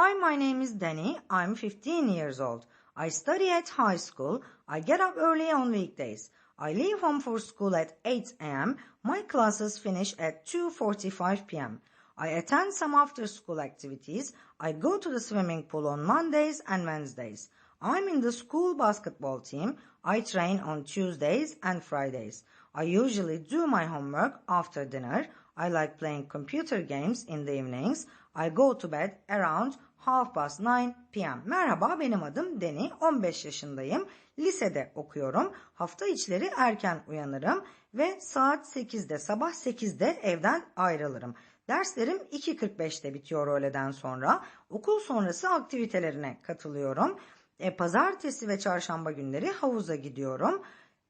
Hi, my name is Danny. I'm 15 years old. I study at high school. I get up early on weekdays. I leave home for school at 8 a.m. My classes finish at 2.45 p.m. I attend some after school activities. I go to the swimming pool on Mondays and Wednesdays. I'm in the school basketball team. I train on Tuesdays and Fridays. I usually do my homework after dinner. I like playing computer games in the evenings. I go to bed around half past 9 p.m. Merhaba benim adım Deni. 15 yaşındayım. Lisede okuyorum. Hafta içleri erken uyanırım ve saat 8'de sabah 8'de evden ayrılırım. Derslerim 2.45'te bitiyor öğleden sonra. Okul sonrası aktivitelerine katılıyorum. E, pazartesi ve çarşamba günleri havuza gidiyorum.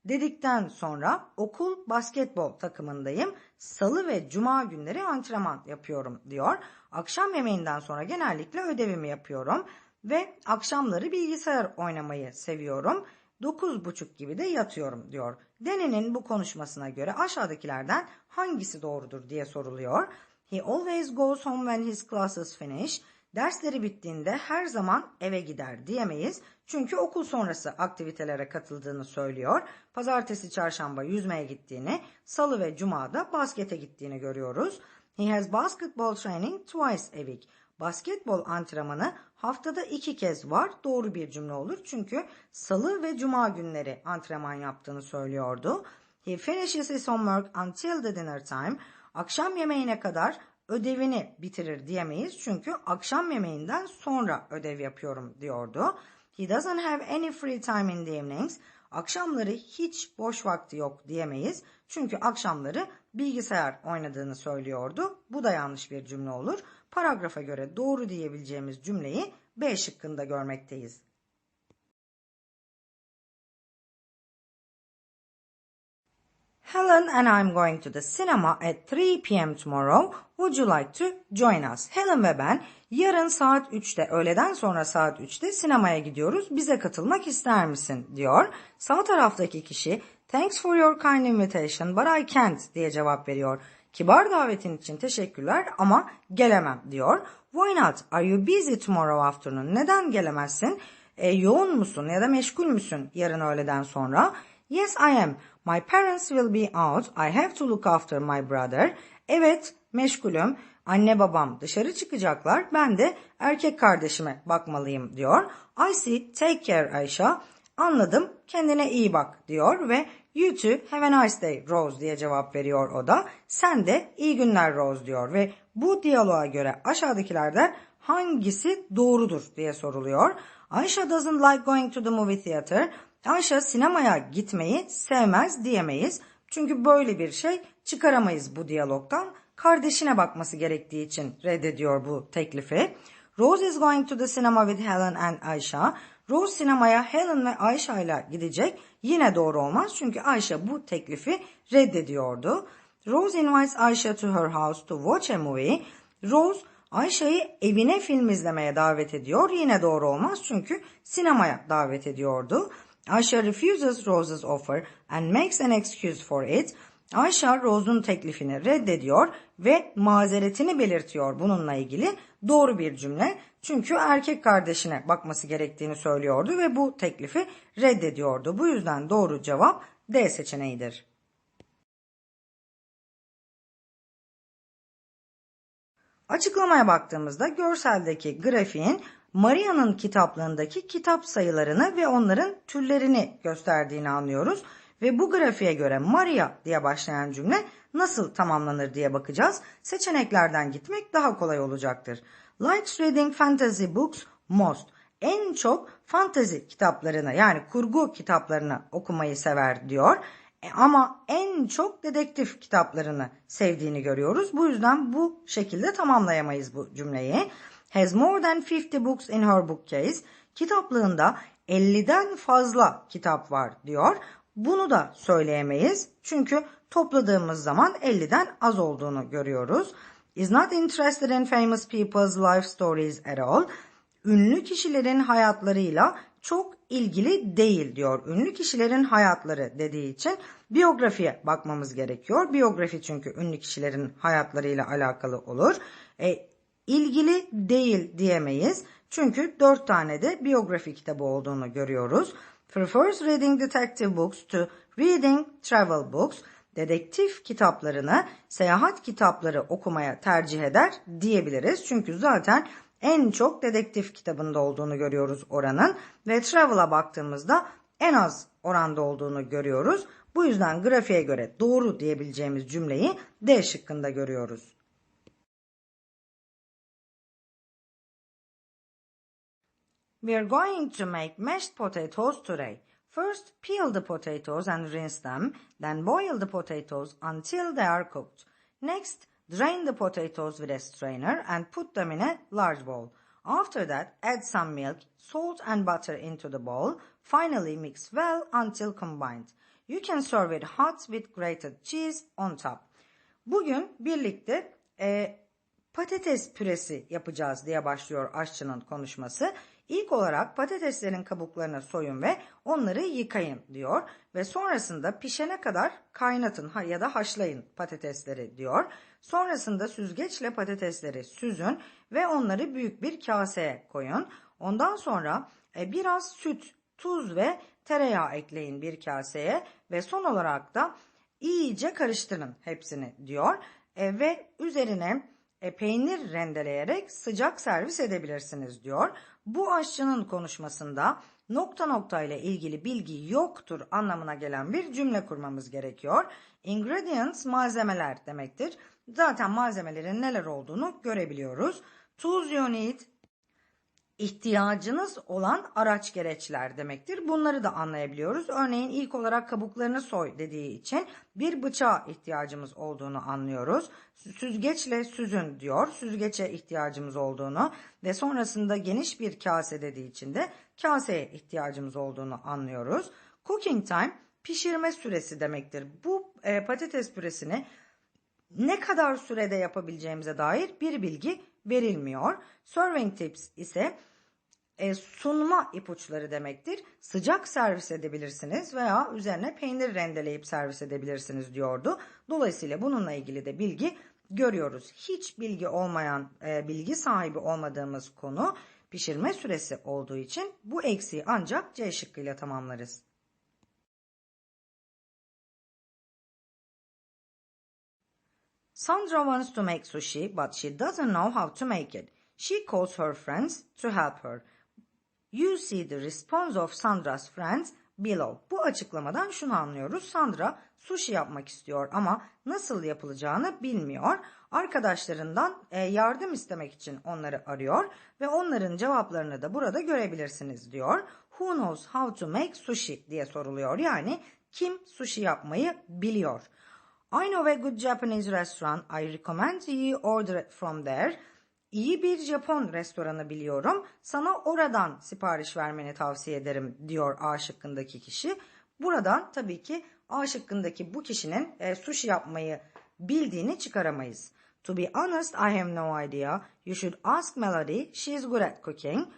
Dedikten sonra okul basketbol takımındayım. Salı ve cuma günleri antrenman yapıyorum diyor. Akşam yemeğinden sonra genellikle ödevimi yapıyorum ve akşamları bilgisayar oynamayı seviyorum. 9.30 gibi de yatıyorum diyor. Deni'nin bu konuşmasına göre aşağıdakilerden hangisi doğrudur diye soruluyor. He always goes home when his classes finish. Dersleri bittiğinde her zaman eve gider diyemeyiz. Çünkü okul sonrası aktivitelere katıldığını söylüyor. Pazartesi, çarşamba yüzmeye gittiğini, salı ve cumada baskete gittiğini görüyoruz. He has basketball training twice a week. Basketbol antrenmanı haftada iki kez var. Doğru bir cümle olur. Çünkü salı ve cuma günleri antrenman yaptığını söylüyordu. He finishes his homework until the dinner time. Akşam yemeğine kadar ödevini bitirir diyemeyiz. Çünkü akşam yemeğinden sonra ödev yapıyorum diyordu. He doesn't have any free time in the evenings. Akşamları hiç boş vakti yok diyemeyiz. Çünkü akşamları bilgisayar oynadığını söylüyordu. Bu da yanlış bir cümle olur. Paragrafa göre doğru diyebileceğimiz cümleyi B şıkkında görmekteyiz. Helen and I'm going to the cinema at 3 p.m. tomorrow. Would you like to join us? Helen ve ben yarın saat 3'te, öğleden sonra saat 3'te sinemaya gidiyoruz. Bize katılmak ister misin? diyor. Sağ taraftaki kişi Thanks for your kind invitation but I can't diye cevap veriyor. Kibar davetin için teşekkürler ama gelemem diyor. Why not? Are you busy tomorrow afternoon? Neden gelemezsin? E, yoğun musun ya da meşgul müsün yarın öğleden sonra? Yes, I am. My parents will be out. I have to look after my brother. Evet, meşgulüm. Anne babam dışarı çıkacaklar. Ben de erkek kardeşime bakmalıyım diyor. I see. Take care Ayşe. Anladım. Kendine iyi bak diyor ve you too have a nice day Rose diye cevap veriyor o da. Sen de iyi günler Rose diyor ve bu diyaloğa göre aşağıdakilerden hangisi doğrudur diye soruluyor. Ayşe doesn't like going to the movie theater. Ayşe sinemaya gitmeyi sevmez diyemeyiz. Çünkü böyle bir şey çıkaramayız bu diyalogdan. Kardeşine bakması gerektiği için reddediyor bu teklifi. Rose is going to the cinema with Helen and Ayşe. Rose sinemaya Helen ve Ayşe ile gidecek. Yine doğru olmaz çünkü Ayşe bu teklifi reddediyordu. Rose invites Ayşe to her house to watch a movie. Rose Ayşe'yi evine film izlemeye davet ediyor. Yine doğru olmaz çünkü sinemaya davet ediyordu. Ayşe refuses Rose's offer and makes an excuse for it. Ayşe Rose'un teklifini reddediyor ve mazeretini belirtiyor bununla ilgili. Doğru bir cümle. Çünkü erkek kardeşine bakması gerektiğini söylüyordu ve bu teklifi reddediyordu. Bu yüzden doğru cevap D seçeneğidir. Açıklamaya baktığımızda görseldeki grafiğin Maria'nın kitaplığındaki kitap sayılarını ve onların türlerini gösterdiğini anlıyoruz. Ve bu grafiğe göre Maria diye başlayan cümle nasıl tamamlanır diye bakacağız. Seçeneklerden gitmek daha kolay olacaktır. Likes reading fantasy books most. En çok fantasy kitaplarını yani kurgu kitaplarını okumayı sever diyor. E, ama en çok dedektif kitaplarını sevdiğini görüyoruz. Bu yüzden bu şekilde tamamlayamayız bu cümleyi. Has more than 50 books in her bookcase. Kitaplığında 50'den fazla kitap var diyor. Bunu da söyleyemeyiz. Çünkü topladığımız zaman 50'den az olduğunu görüyoruz. Is not interested in famous people's life stories at all. Ünlü kişilerin hayatlarıyla çok ilgili değil diyor. Ünlü kişilerin hayatları dediği için biyografiye bakmamız gerekiyor. Biyografi çünkü ünlü kişilerin hayatlarıyla alakalı olur. E, ilgili değil diyemeyiz. Çünkü dört tane de biyografi kitabı olduğunu görüyoruz. Prefers reading detective books to reading travel books. Dedektif kitaplarını seyahat kitapları okumaya tercih eder diyebiliriz. Çünkü zaten en çok dedektif kitabında olduğunu görüyoruz oranın ve travel'a baktığımızda en az oranda olduğunu görüyoruz. Bu yüzden grafiğe göre doğru diyebileceğimiz cümleyi D şıkkında görüyoruz. We are going to make mashed potatoes today. First, peel the potatoes and rinse them, then boil the potatoes until they are cooked. Next, drain the potatoes with a strainer and put them in a large bowl. After that, add some milk, salt and butter into the bowl. Finally, mix well until combined. You can serve it hot with grated cheese on top. Bugün birlikte e, patates püresi yapacağız diye başlıyor aşçının konuşması. İlk olarak patateslerin kabuklarını soyun ve onları yıkayın diyor ve sonrasında pişene kadar kaynatın ya da haşlayın patatesleri diyor. Sonrasında süzgeçle patatesleri süzün ve onları büyük bir kaseye koyun. Ondan sonra e, biraz süt, tuz ve tereyağı ekleyin bir kaseye ve son olarak da iyice karıştırın hepsini diyor. E, ve üzerine e, peynir rendeleyerek sıcak servis edebilirsiniz diyor. Bu aşçının konuşmasında nokta nokta ile ilgili bilgi yoktur anlamına gelen bir cümle kurmamız gerekiyor. Ingredients malzemeler demektir. Zaten malzemelerin neler olduğunu görebiliyoruz. Tools you need ihtiyacınız olan araç gereçler demektir. Bunları da anlayabiliyoruz. Örneğin ilk olarak kabuklarını soy dediği için bir bıçağa ihtiyacımız olduğunu anlıyoruz. Süzgeçle süzün diyor. Süzgeçe ihtiyacımız olduğunu ve sonrasında geniş bir kase dediği için de kaseye ihtiyacımız olduğunu anlıyoruz. Cooking time pişirme süresi demektir. Bu e, patates püresini ne kadar sürede yapabileceğimize dair bir bilgi verilmiyor. Serving tips ise e, sunma ipuçları demektir. Sıcak servis edebilirsiniz veya üzerine peynir rendeleyip servis edebilirsiniz diyordu. Dolayısıyla bununla ilgili de bilgi görüyoruz. Hiç bilgi olmayan, e, bilgi sahibi olmadığımız konu pişirme süresi olduğu için bu eksiği ancak C şıkkıyla tamamlarız. Sandra wants to make sushi, but she doesn't know how to make it. She calls her friends to help her. You see the response of Sandra's friends below. Bu açıklamadan şunu anlıyoruz. Sandra sushi yapmak istiyor ama nasıl yapılacağını bilmiyor. Arkadaşlarından e, yardım istemek için onları arıyor ve onların cevaplarını da burada görebilirsiniz diyor. Who knows how to make sushi diye soruluyor. Yani kim sushi yapmayı biliyor. I know a good Japanese restaurant. I recommend you order from there. İyi bir Japon restoranı biliyorum. Sana oradan sipariş vermeni tavsiye ederim diyor A şıkkındaki kişi. Buradan tabii ki A şıkkındaki bu kişinin e, sushi yapmayı bildiğini çıkaramayız. To be honest, I have no idea. You should ask Melody. She is good at cooking.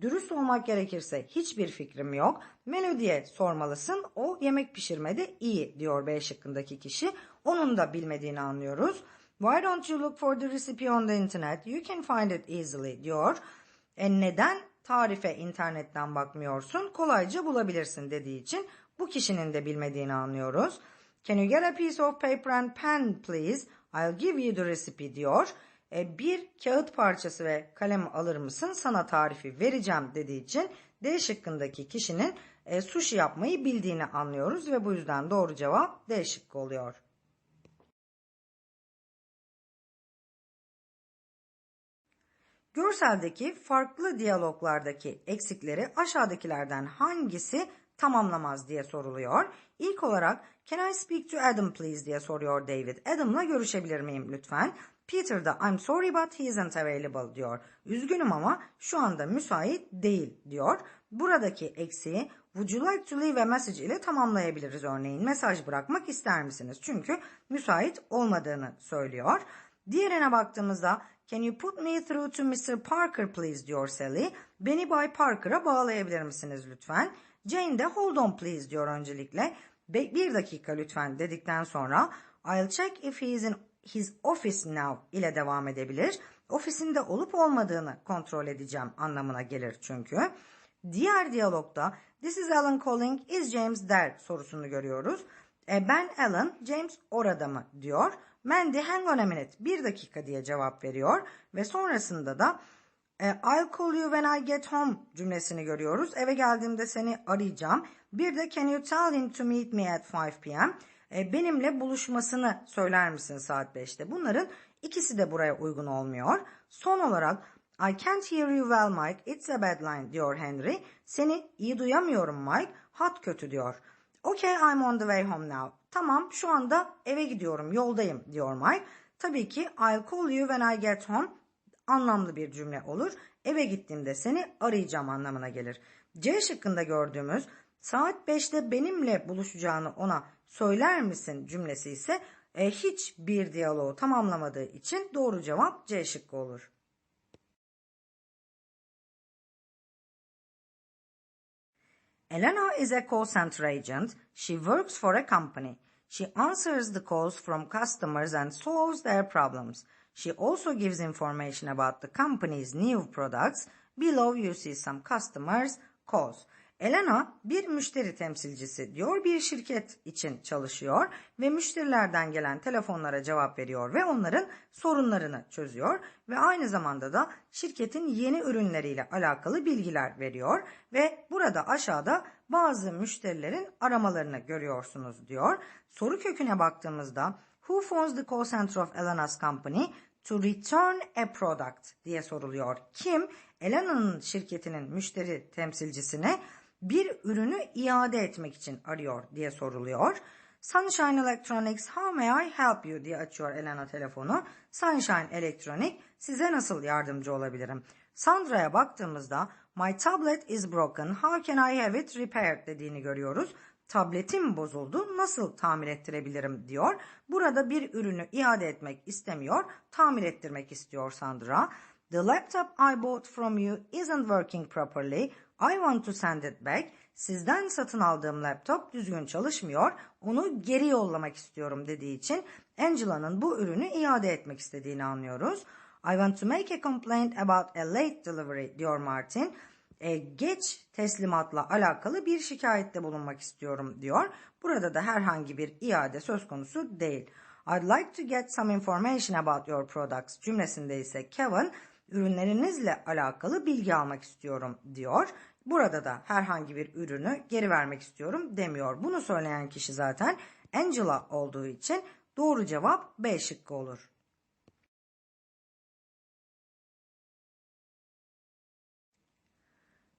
Dürüst olmak gerekirse hiçbir fikrim yok. Melody'ye sormalısın. O yemek pişirmede iyi diyor B şıkkındaki kişi. Onun da bilmediğini anlıyoruz. Why don't you look for the recipe on the internet? You can find it easily diyor. E neden tarife internetten bakmıyorsun? Kolayca bulabilirsin dediği için bu kişinin de bilmediğini anlıyoruz. Can you get a piece of paper and pen please? I'll give you the recipe diyor. E, bir kağıt parçası ve kalem alır mısın? Sana tarifi vereceğim dediği için D şıkkındaki kişinin e, sushi yapmayı bildiğini anlıyoruz ve bu yüzden doğru cevap D şıkkı oluyor. Görseldeki farklı diyaloglardaki eksikleri aşağıdakilerden hangisi tamamlamaz diye soruluyor. İlk olarak Can I speak to Adam please diye soruyor David. Adam'la görüşebilir miyim lütfen? Peter da I'm sorry but he isn't available diyor. Üzgünüm ama şu anda müsait değil diyor. Buradaki eksiği would you like to leave a message ile tamamlayabiliriz örneğin. Mesaj bırakmak ister misiniz? Çünkü müsait olmadığını söylüyor. Diğerine baktığımızda Can you put me through to Mr. Parker please diyor Sally. Beni Bay Parker'a bağlayabilir misiniz lütfen? Jane de hold on please diyor öncelikle. Be bir dakika lütfen dedikten sonra I'll check if he is in his office now ile devam edebilir. Ofisinde olup olmadığını kontrol edeceğim anlamına gelir çünkü. Diğer diyalogda This is Alan calling, is James there sorusunu görüyoruz. E, ben Alan, James orada mı diyor. Mandy hang on a minute, bir dakika diye cevap veriyor. Ve sonrasında da e, I'll call you when I get home cümlesini görüyoruz. Eve geldiğimde seni arayacağım. Bir de can you tell him to meet me at 5 p.m. E, benimle buluşmasını söyler misin saat 5'te? Bunların ikisi de buraya uygun olmuyor. Son olarak I can't hear you well Mike, it's a bad line diyor Henry. Seni iyi duyamıyorum Mike, hat kötü diyor. Okay I'm on the way home now. Tamam şu anda eve gidiyorum, yoldayım diyor Mike. Tabii ki I'll call you when I get home anlamlı bir cümle olur. Eve gittiğimde seni arayacağım anlamına gelir. C şıkkında gördüğümüz saat 5'te benimle buluşacağını ona söyler misin cümlesi ise e, hiç bir diyaloğu tamamlamadığı için doğru cevap C şıkkı olur. Elena is a call center agent. She works for a company. She answers the calls from customers and solves their problems. She also gives information about the company's new products. Below you see some customers calls. Elena bir müşteri temsilcisi diyor bir şirket için çalışıyor ve müşterilerden gelen telefonlara cevap veriyor ve onların sorunlarını çözüyor ve aynı zamanda da şirketin yeni ürünleriyle alakalı bilgiler veriyor ve burada aşağıda bazı müşterilerin aramalarını görüyorsunuz diyor. Soru köküne baktığımızda Who phones the call center of Elena's company to return a product diye soruluyor. Kim Elena'nın şirketinin müşteri temsilcisine bir ürünü iade etmek için arıyor diye soruluyor. Sunshine Electronics, how may I help you diye açıyor Elena telefonu. Sunshine Electronic, size nasıl yardımcı olabilirim? Sandra'ya baktığımızda my tablet is broken, how can I have it repaired dediğini görüyoruz. Tabletim bozuldu, nasıl tamir ettirebilirim diyor. Burada bir ürünü iade etmek istemiyor, tamir ettirmek istiyor Sandra. The laptop I bought from you isn't working properly. I want to send it back. Sizden satın aldığım laptop düzgün çalışmıyor. Onu geri yollamak istiyorum dediği için Angela'nın bu ürünü iade etmek istediğini anlıyoruz. I want to make a complaint about a late delivery diyor Martin. E, geç teslimatla alakalı bir şikayette bulunmak istiyorum diyor. Burada da herhangi bir iade söz konusu değil. I'd like to get some information about your products cümlesinde ise Kevin ürünlerinizle alakalı bilgi almak istiyorum diyor. Burada da herhangi bir ürünü geri vermek istiyorum demiyor. Bunu söyleyen kişi zaten Angela olduğu için doğru cevap B şıkkı olur.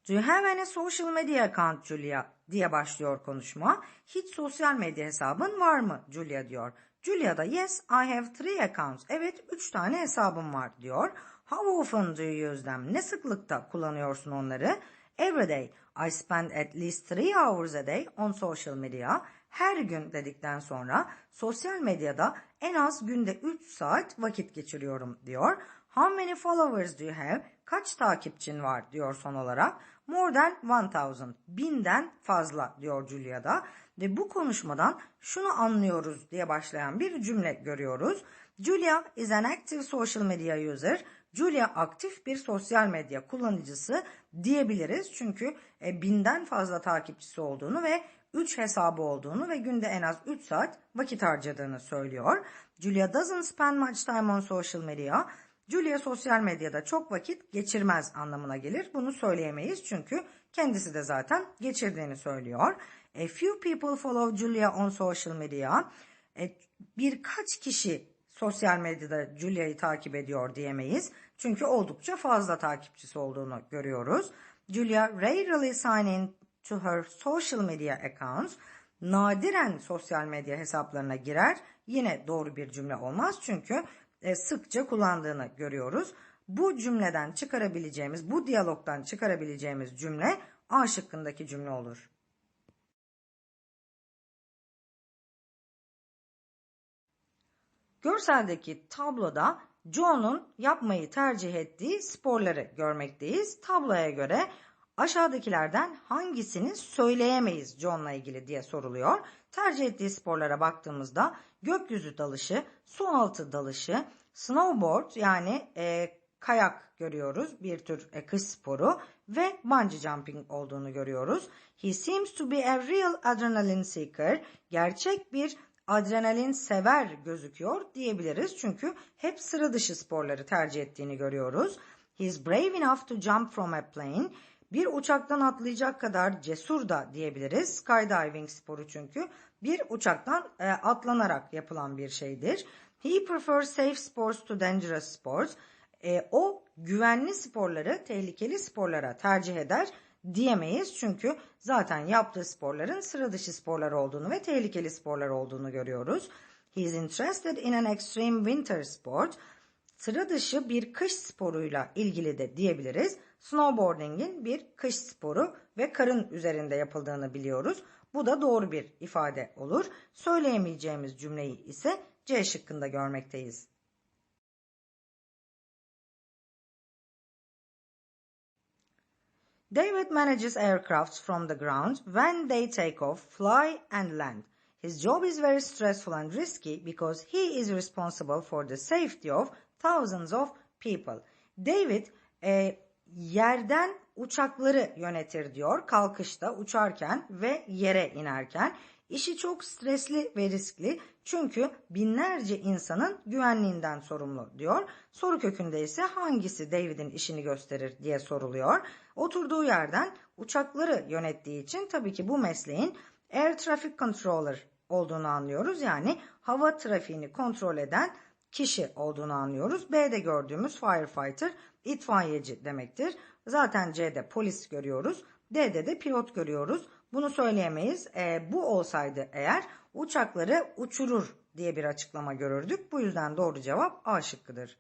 Do you have any social media account Julia diye başlıyor konuşma. Hiç sosyal medya hesabın var mı Julia diyor. Julia da yes I have three accounts. Evet üç tane hesabım var diyor. How often do you use them? Ne sıklıkta kullanıyorsun onları? Every day. I spend at least three hours a day on social media. Her gün dedikten sonra sosyal medyada en az günde 3 saat vakit geçiriyorum diyor. How many followers do you have? Kaç takipçin var diyor son olarak. More than 1000. Binden fazla diyor Julia'da. Ve bu konuşmadan şunu anlıyoruz diye başlayan bir cümle görüyoruz. Julia is an active social media user. Julia aktif bir sosyal medya kullanıcısı diyebiliriz. Çünkü e, binden fazla takipçisi olduğunu ve 3 hesabı olduğunu ve günde en az 3 saat vakit harcadığını söylüyor. Julia doesn't spend much time on social media. Julia sosyal medyada çok vakit geçirmez anlamına gelir. Bunu söyleyemeyiz çünkü kendisi de zaten geçirdiğini söylüyor. A few people follow Julia on social media. E, birkaç kişi sosyal medyada Julia'yı takip ediyor diyemeyiz. Çünkü oldukça fazla takipçisi olduğunu görüyoruz. Julia rarely sign in to her social media accounts. Nadiren sosyal medya hesaplarına girer. Yine doğru bir cümle olmaz çünkü e, sıkça kullandığını görüyoruz. Bu cümleden çıkarabileceğimiz, bu diyalogdan çıkarabileceğimiz cümle A şıkkındaki cümle olur. Görseldeki tabloda Joe'nun yapmayı tercih ettiği sporları görmekteyiz. Tabloya göre aşağıdakilerden hangisini söyleyemeyiz John'la ilgili diye soruluyor. Tercih ettiği sporlara baktığımızda gökyüzü dalışı, su altı dalışı, snowboard yani e, kayak görüyoruz. Bir tür e, kış sporu ve bungee jumping olduğunu görüyoruz. He seems to be a real adrenaline seeker. Gerçek bir adrenalin sever gözüküyor diyebiliriz. Çünkü hep sıra dışı sporları tercih ettiğini görüyoruz. He is brave enough to jump from a plane. Bir uçaktan atlayacak kadar cesur da diyebiliriz. Skydiving sporu çünkü bir uçaktan e, atlanarak yapılan bir şeydir. He prefers safe sports to dangerous sports. E, o güvenli sporları tehlikeli sporlara tercih eder diyemeyiz. Çünkü zaten yaptığı sporların sıra dışı sporlar olduğunu ve tehlikeli sporlar olduğunu görüyoruz. He is interested in an extreme winter sport. Sıra dışı bir kış sporuyla ilgili de diyebiliriz. Snowboarding'in bir kış sporu ve karın üzerinde yapıldığını biliyoruz. Bu da doğru bir ifade olur. Söyleyemeyeceğimiz cümleyi ise C şıkkında görmekteyiz. David manages aircrafts from the ground when they take off, fly and land. His job is very stressful and risky because he is responsible for the safety of thousands of people. David e, yerden uçakları yönetir diyor kalkışta uçarken ve yere inerken. İşi çok stresli ve riskli çünkü binlerce insanın güvenliğinden sorumlu diyor. Soru kökünde ise hangisi David'in işini gösterir diye soruluyor. Oturduğu yerden uçakları yönettiği için tabii ki bu mesleğin Air Traffic Controller olduğunu anlıyoruz. Yani hava trafiğini kontrol eden kişi olduğunu anlıyoruz. B'de gördüğümüz firefighter itfaiyeci demektir. Zaten C'de polis görüyoruz. D'de de pilot görüyoruz. Bunu söyleyemeyiz. E, bu olsaydı eğer uçakları uçurur diye bir açıklama görürdük. Bu yüzden doğru cevap A şıkkıdır.